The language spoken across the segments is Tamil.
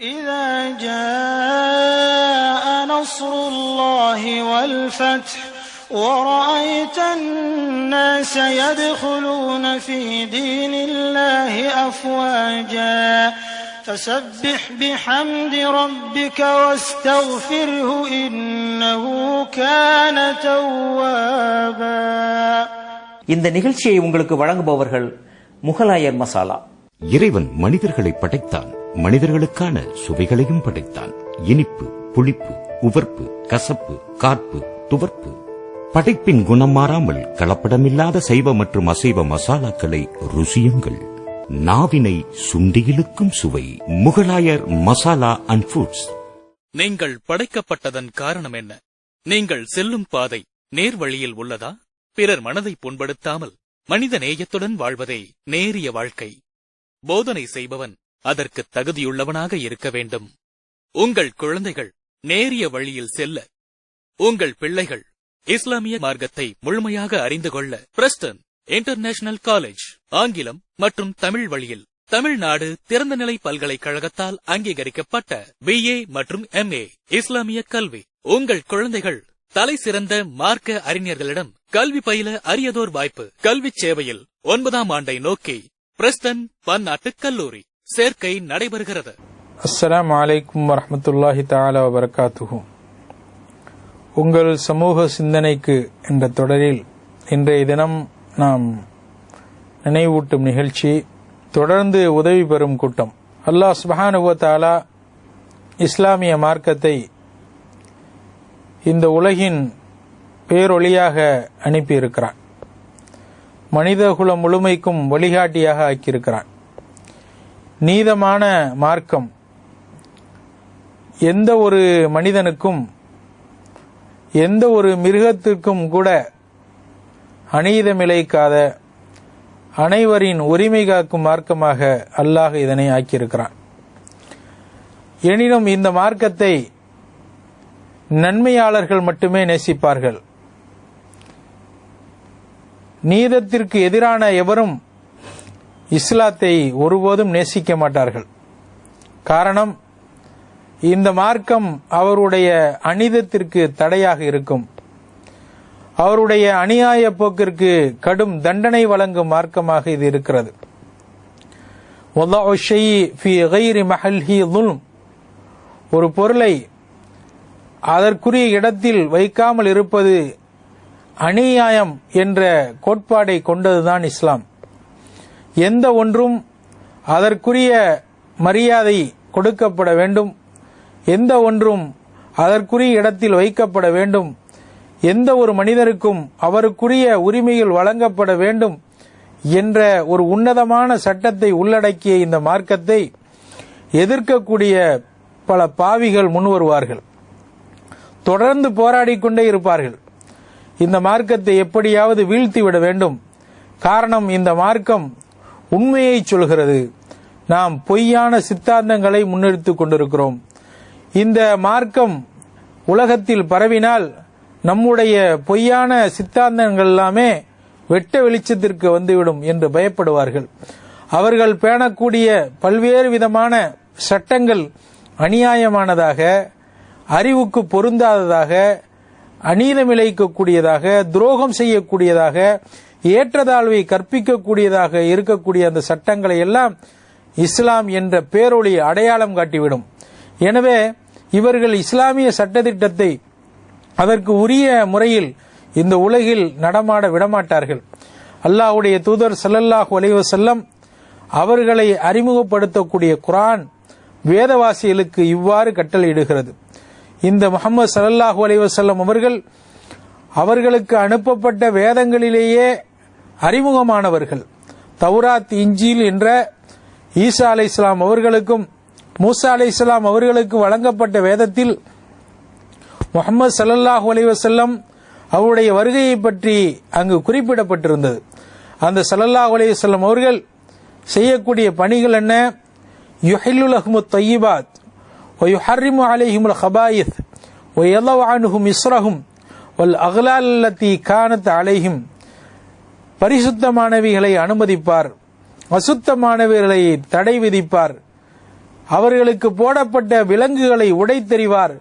إذا جاء نصر الله والفتح ورأيت الناس يدخلون في دين الله أفواجا فسبح بحمد ربك واستغفره إنه كان توابا இந்த நிகழ்ச்சியை உங்களுக்கு வழங்குபவர்கள் முகலாயர் மசாலா இறைவன் மனிதர்களை படைத்தான். மனிதர்களுக்கான சுவைகளையும் படைத்தான். இனிப்பு புளிப்பு உவர்ப்பு கசப்பு கார்ப்பு துவர்ப்பு. படைப்பின் குணம் மாறாமல் கலப்படமில்லாத சைவ மற்றும் அசைவ மசாலாக்களை ருசியுங்கள். நாவினை சுண்டியிலுக்கும் சுவை. முகலாயர் மசாலா அண்ட் ஃபுட்ஸ் நீங்கள் படைக்கப்பட்டதன் காரணம் என்ன? நீங்கள் செல்லும் பாதை நேர் வழியில் உள்ளதா? பிறர் மனதை புண்படுத்தாமல் மனித நேயத்துடன் வாழ்வதே நேரிய வாழ்க்கை. போதனை செய்பவன் அதற்கு தகுதியுள்ளவனாக இருக்க வேண்டும். உங்கள் குழந்தைகள் நேரிய வழியில் செல்ல உங்கள் பிள்ளைகள் இஸ்லாமிய மார்க்கத்தை முழுமையாக அறிந்து கொள்ள பிரஸ்டன் இன்டர்நேஷனல் காலேஜ் ஆங்கிலம் மற்றும் தமிழ் வழியில் தமிழ்நாடு திறந்தநிலை பல்கலைக்கழகத்தால் அங்கீகரிக்கப்பட்ட பிஏ மற்றும் எம்ஏ இஸ்லாமிய கல்வி. உங்கள் குழந்தைகள் தலை சிறந்த மார்க்க அறிஞர்களிடம் கல்வி பயில அரியதோர் வாய்ப்பு. கல்வி சேவையில் ஒன்பதாம் ஆண்டை நோக்கி பிரஸ்டன் பன்னாட்டு கல்லூரி. சேர்க்கை நடைபெறுகிறது. அஸ்லாம் வலைக்கும் வரமத்துல்லாஹி தாலா வரகாத்துகும் உங்கள் சமூக சிந்தனைக்கு என்ற தொடரில் இன்றைய தினம் நாம் நினைவூட்டும் நிகழ்ச்சி தொடர்ந்து உதவி பெறும் கூட்டம். அல்லாஹ் சுபஹானுவ தஆலா இஸ்லாமிய மார்க்கத்தை இந்த உலகின் பேரொளியாக அனுப்பியிருக்கிறான். மனிதகுலம் முழுமைக்கும் வழிகாட்டியாக ஆக்கியிருக்கிறான். நீதமான மார்க்கம். எந்த ஒரு மனிதனுக்கும் எந்த ஒரு மிருகத்திற்கும் கூட அநீதமிழைக்காத அனைவரின் உரிமை காக்கும் மார்க்கமாக அல்லாஹ் இதனை ஆக்கியிருக்கிறான். எனினும் இந்த மார்க்கத்தை நன்மையாளர்கள் மட்டுமே நேசிப்பார்கள். நீதத்திற்கு எதிரான எவரும் இஸ்லாத்தை ஒருபோதும் நேசிக்க மாட்டார்கள். காரணம் இந்த மார்க்கம் அவருடைய அநீதத்திற்கு தடையாக இருக்கும். அவருடைய அநியாய போக்கிற்கு கடும் தண்டனை வழங்கும் மார்க்கமாக இது இருக்கிறது. ஒரு பொருளை அதற்குரிய இடத்தில் வைக்காமல் இருப்பது அநியாயம் என்ற கோட்பாடை கொண்டதுதான் இஸ்லாம். எந்த ஒன்றும் அதற்குரிய மரியாதை கொடுக்கப்பட வேண்டும். எந்த ஒன்றும் அதற்குரிய இடத்தில் வைக்கப்பட வேண்டும். எந்த ஒரு மனிதருக்கும் அவருக்குரிய உரிமைகள் வழங்கப்பட வேண்டும் என்ற ஒரு உன்னதமான சட்டத்தை உள்ளடக்கிய இந்த மார்க்கத்தை எதிர்க்கக்கூடிய பல பாவிகள் முன்வருவார்கள். தொடர்ந்து போராடிக்கொண்டே இருப்பார்கள். இந்த மார்க்கத்தை எப்படியாவது வீழ்த்திவிட வேண்டும். காரணம் இந்த மார்க்கம் உண்மையை சொல்கிறது. நாம் பொய்யான சித்தாந்தங்களை முன்னெடுத்துக் கொண்டிருக்கிறோம். இந்த மார்க்கம் உலகத்தில் பரவினால் நம்முடைய பொய்யான சித்தாந்தங்கள் எல்லாமே வெட்ட வெளிச்சத்திற்கு வந்துவிடும் என்று பயப்படுவார்கள். அவர்கள் பேணக்கூடிய பல்வேறு விதமான சட்டங்கள் அநியாயமானதாக அறிவுக்கு பொருந்தாததாக அநீதமிழைக்கக்கூடியதாக துரோகம் செய்யக்கூடியதாக ஏற்றதாழ்வை கற்பிக்கக்கூடியதாக இருக்கக்கூடிய அந்த சட்டங்களை எல்லாம் இஸ்லாம் என்ற பேரொளி அடையாளம் காட்டிவிடும். எனவே இவர்கள் இஸ்லாமிய சட்டத்திட்டத்தை அதற்கு உரிய முறையில் இந்த உலகில் நடமாட விடமாட்டார்கள். அல்லாஹ்வுடைய தூதர் சல்லல்லாஹ் அலைஹி செல்லம் அவர்களை அறிமுகப்படுத்தக்கூடிய குரான் வேதவாசிகளுக்கு இவ்வாறு கட்டளையிடுகிறது. இந்த முகமது சல்லாஹூ அலைவசல்லம் அவர்கள் அவர்களுக்கு அனுப்பப்பட்ட வேதங்களிலேயே அறிமுகமானவர்கள். தௌராத் இஞ்சில் என்ற ஈசா அலை இஸ்லாம் அவர்களுக்கும் மூசா அலை இஸ்லாம் அவர்களுக்கு வழங்கப்பட்ட வேதத்தில் முகமது சல்லாஹூ அலைவசல்லம் அவருடைய வருகையை பற்றி அங்கு குறிப்பிடப்பட்டிருந்தது. அந்த சல்லல்லாஹு அலைவசல்லம் அவர்கள் செய்யக்கூடிய பணிகள் என்ன? யுஹில்லு அஹ்மத் தய்யிபாத் ويحرم عليهم الخبائث ويضع عنهم إصرهم والأغلال التي كانت عليهم பரிசுத்தமானவைகளை அனுமதிப்பார் அசுத்தமானவைகளை தடை விதிப்பார் அவர்களுக்கு போடப்பட்ட விலங்குகளை உடைத்தெறிவார்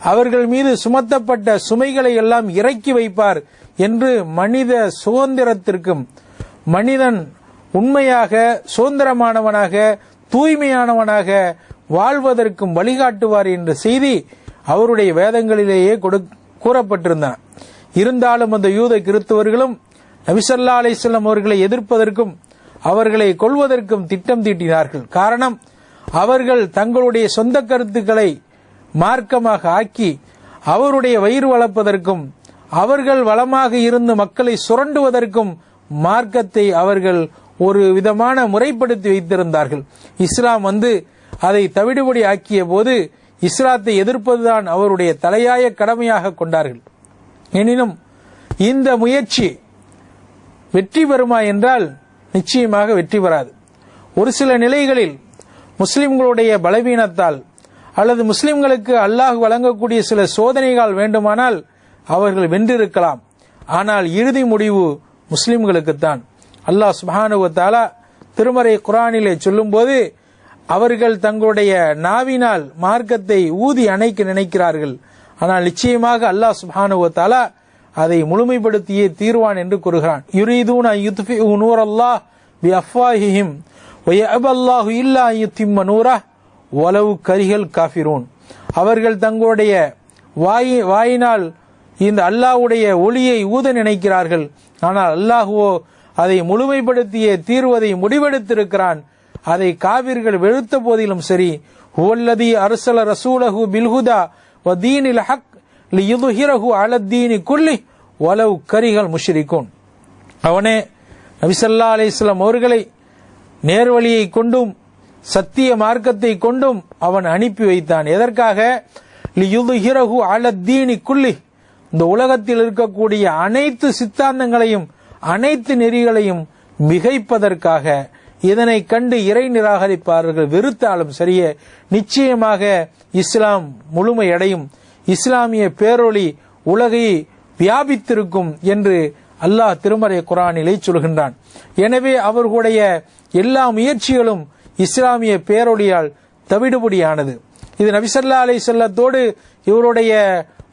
அவர்கள் மீது சுமத்தப்பட்ட சுமைகளை எல்லாம் இறக்கி வைப்பார் என்று மனித சுதந்திரத்திற்கும் மனிதன் உண்மையாக சுதந்திரமானவனாக தூய்மையானவனாக வாழ்வதற்கும் வழிகாட்டுவார் என்ற செய்தி அவருடைய வேதங்களிலேயே கூறப்பட்டிருந்தன. இருந்தாலும் அந்த யூத கிறிஸ்தவர்களும் நபிசல்லா அலிஸ்லாம் அவர்களை எதிர்ப்பதற்கும் அவர்களை கொள்வதற்கும் திட்டம் தீட்டினார்கள். காரணம் அவர்கள் தங்களுடைய சொந்த கருத்துக்களை மார்க்கமாக ஆக்கி அவருடைய வயிறு வளர்ப்பதற்கும் அவர்கள் வளமாக இருந்து மக்களை சுரண்டுவதற்கும் மார்க்கத்தை அவர்கள் ஒரு விதமான முறைப்படுத்தி வைத்திருந்தார்கள். இஸ்லாம் வந்து அதை தவிடுபடி ஆக்கிய போது இஸ்லாத்தை எதிர்ப்பதுதான் அவருடைய தலையாய கடமையாக கொண்டார்கள். எனினும் இந்த முயற்சி வெற்றி பெறுமா என்றால் நிச்சயமாக வெற்றி பெறாது. ஒரு சில நிலைகளில் முஸ்லிம்களுடைய பலவீனத்தால் அல்லது முஸ்லிம்களுக்கு அல்லாஹ் வழங்கக்கூடிய சில சோதனைகள் வேண்டுமானால் அவர்கள் வென்றிருக்கலாம். ஆனால் இறுதி முடிவு முஸ்லிம்களுக்குத்தான். அல்லாஹ் சுபானுவத்தாலா திருமறை குரானிலே சொல்லும்போது அவர்கள் தங்களுடைய நாவினால் மார்க்கத்தை ஊதி அணைக்க நினைக்கிறார்கள். ஆனால் நிச்சயமாக அல்லாஹ் சுபானுவத்தாலா அதை முழுமைப்படுத்தியே தீர்வான் என்று கூறுகிறான். யுரீதூன் யுத்ஃபி நூர் அல்லாஹ் பி அஃபாஹிஹிம் அல்லாஹு இல்லா யுத்திம்ம நூரா ஒலவு கரிகள் காஃபிரூன். அவர்கள் தங்களுடைய வாய் வாயினால் இந்த அல்லாஹ்வுடைய ஒளியை ஊத நினைக்கிறார்கள். ஆனால் அல்லாஹுவோ அதை முழுமைப்படுத்திய தீர்வதை முடிவெடுத்திருக்கிறான். அதை காவிர்கள் வெழுத்த போதிலும் சரி ஹுவல்லதி அரசல ரசூலஹு பில்ஹுதா வ தீனில் ஹக் லியுதுஹிரஹு அலத்தீனி குல்லி வலவு கரிகள் முஷிரிக்கும் அவனே நபிசல்லா அலிஸ்லாம் அவர்களை நேர்வழியை கொண்டும் சத்திய மார்க்கத்தை கொண்டும் அவன் அனுப்பி வைத்தான். எதற்காக? லியுதுஹிரஹு அலத்தீனி குல்லி. இந்த உலகத்தில் இருக்கக்கூடிய அனைத்து சித்தாந்தங்களையும் அனைத்து நெறிகளையும் மிகைப்பதற்காக இதனை கண்டு இறை நிராகரிப்பார்கள் வெறுத்தாலும் சரியே நிச்சயமாக இஸ்லாம் முழுமையடையும். இஸ்லாமிய பேரொளி உலகை வியாபித்திருக்கும் என்று அல்லாஹ் திருமறை குரானிலே சொல்கின்றான். எனவே அவர்களுடைய எல்லா முயற்சிகளும் இஸ்லாமிய பேரொழியால் தவிடுபடியானது. இது நபிசல்லா அலை செல்லத்தோடு இவருடைய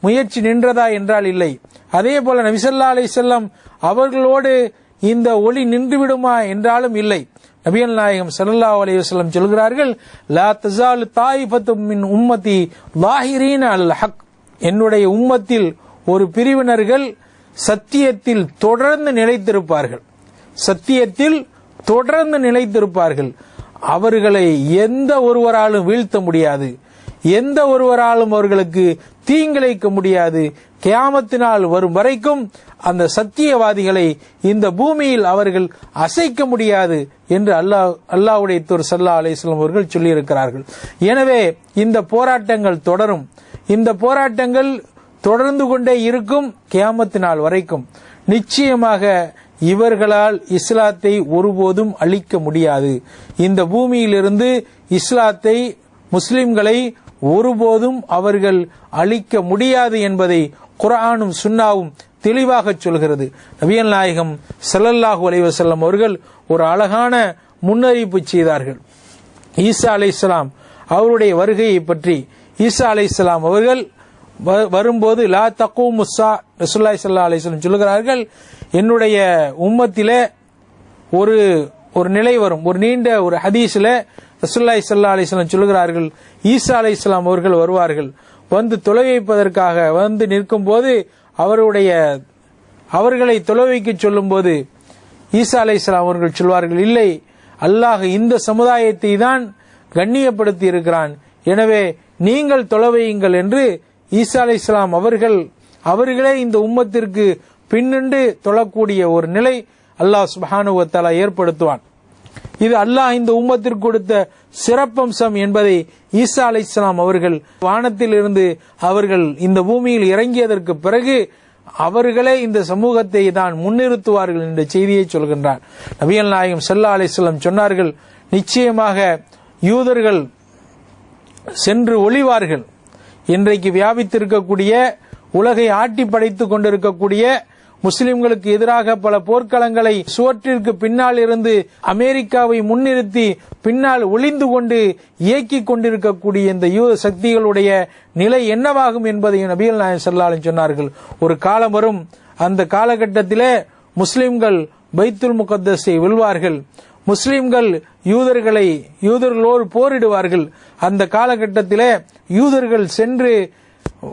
முயற்சி நின்றதா என்றால் இல்லை. அதே போல நபிசல்லா அலை செல்லம் அவர்களோடு இந்த ஒளி நின்றுவிடுமா என்றாலும் இல்லை. நபியல் நாயகம் சல்லா அலி வசல்லம் சொல்கிறார்கள் லா தசால் தாயிபத்தும் மின் உம்மதி லாஹிரீன் அல் ஹக். என்னுடைய உம்மத்தில் ஒரு பிரிவினர்கள் சத்தியத்தில் தொடர்ந்து நிலைத்திருப்பார்கள். சத்தியத்தில் தொடர்ந்து நிலைத்திருப்பார்கள். அவர்களை எந்த ஒருவராலும் வீழ்த்த முடியாது. எந்த ஒருவராலும் அவர்களுக்கு தீங்கிழைக்க முடியாது. கியாமத்தினால் வரும் வரைக்கும் அந்த சத்தியவாதிகளை இந்த பூமியில் அவர்கள் அசைக்க முடியாது என்று அல்லாஹ் அல்லாஹுடைய தூர் சல்லா அலிஸ்லாம் அவர்கள் சொல்லியிருக்கிறார்கள். எனவே இந்த போராட்டங்கள் தொடரும். இந்த போராட்டங்கள் தொடர்ந்து கொண்டே இருக்கும் கியாமத்தினால் வரைக்கும். நிச்சயமாக இவர்களால் இஸ்லாத்தை ஒருபோதும் அழிக்க முடியாது. இந்த பூமியிலிருந்து இஸ்லாத்தை முஸ்லிம்களை ஒருபோதும் அவர்கள் அழிக்க முடியாது என்பதை குரானும் சுன்னாவும் தெளிவாக சொல்கிறது. நபியல் நாயகம் செல்லல்லாஹு அலைவசல்லம் அவர்கள் ஒரு அழகான முன்னறிவிப்பு செய்தார்கள். ஈசா அலை இஸ்லாம் அவருடைய வருகையை பற்றி ஈசா அலை இஸ்லாம் அவர்கள் வரும்போது லா தக்கூ முஸ்ஸா ரசுல்லாய் சல்லா அலிஸ்லம் சொல்லுகிறார்கள் என்னுடைய உம்மத்திலே ஒரு ஒரு நிலை வரும். ஒரு நீண்ட ஒரு ஹதீஸ்ல ரசுல்லாய் சல்லா அலிஸ்லாம் சொல்லுகிறார்கள் ஈசா அலை இஸ்லாம் அவர்கள் வருவார்கள். வந்து தொலை வைப்பதற்காக வந்து நிற்கும் போது அவருடைய அவர்களை தொலை வைக்க சொல்லும் போது ஈசா அலை இஸ்லாம் அவர்கள் சொல்வார்கள் இல்லை அல்லாஹ் இந்த சமுதாயத்தை தான் கண்ணியப்படுத்தி இருக்கிறான். எனவே நீங்கள் தொலைவையுங்கள் என்று ஈசா அலை இஸ்லாம் அவர்கள் அவர்களே இந்த உம்மத்திற்கு பின்னின்று தொழக்கூடிய ஒரு நிலை அல்லாஹ் சுபானுவத்தாலா ஏற்படுத்துவான். இது அல்லாஹ் இந்த உம்மத்திற்கு கொடுத்த சிறப்பம்சம் என்பதை ஈசா அலை இஸ்லாம் அவர்கள் வானத்தில் இருந்து அவர்கள் இந்த பூமியில் இறங்கியதற்கு பிறகு அவர்களே இந்த சமூகத்தை தான் முன்னிறுத்துவார்கள் என்ற செய்தியை சொல்கின்றார். நபியல் நாயகம் செல்லா அலிஸ்லாம் சொன்னார்கள் நிச்சயமாக யூதர்கள் சென்று ஒளிவார்கள். இன்றைக்கு வியாபித்திருக்கக்கூடிய உலகை ஆட்டி படைத்துக் கொண்டிருக்கக்கூடிய முஸ்லிம்களுக்கு எதிராக பல போர்க்களங்களை சுவற்றிற்கு பின்னால் இருந்து அமெரிக்காவை முன்னிறுத்தி பின்னால் ஒளிந்து கொண்டு இயக்கிக் கொண்டிருக்கக்கூடிய இந்த யூத சக்திகளுடைய நிலை என்னவாகும் என்பதையும் நபிகள் நாயன் செல்லாலும் சொன்னார்கள். ஒரு காலம் வரும். அந்த காலகட்டத்திலே முஸ்லிம்கள் பைத்துல் முகத்தஸை வெல்வார்கள். முஸ்லிம்கள் யூதர்களை யூதர்களோடு போரிடுவார்கள். அந்த காலகட்டத்திலே யூதர்கள் சென்று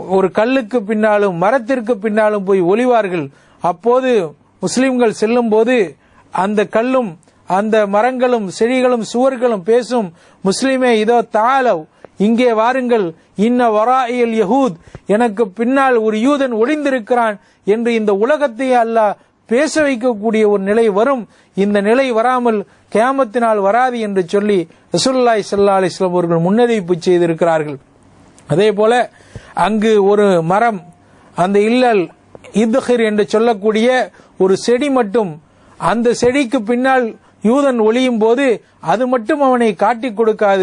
ஒரு கல்லுக்கு பின்னாலும் மரத்திற்கு பின்னாலும் போய் ஒளிவார்கள். அப்போது முஸ்லிம்கள் செல்லும் போது அந்த கல்லும் அந்த மரங்களும் செடிகளும் சுவர்களும் பேசும் முஸ்லிமே இதோ தாளவ் இங்கே வாருங்கள். இன்ன வராயில் யஹூத் எனக்கு பின்னால் ஒரு யூதன் ஒளிந்திருக்கிறான் என்று இந்த உலகத்தை அல்லாஹ் பேச வைக்கக்கூடிய ஒரு நிலை வரும். இந்த நிலை வராமல் கேமத்தினால் வராது என்று சொல்லி ரசூல்லாய் சல்லா அலிஸ்லாம் அவர்கள் முன்னறிவிப்பு செய்திருக்கிறார்கள். அதே போல அங்கு ஒரு மரம் அந்த இல்லல் இத்ஹிர் என்று சொல்லக்கூடிய ஒரு செடி மட்டும் அந்த செடிக்கு பின்னால் யூதன் ஒளியும் போது அது மட்டும் அவனை காட்டிக் கொடுக்காது.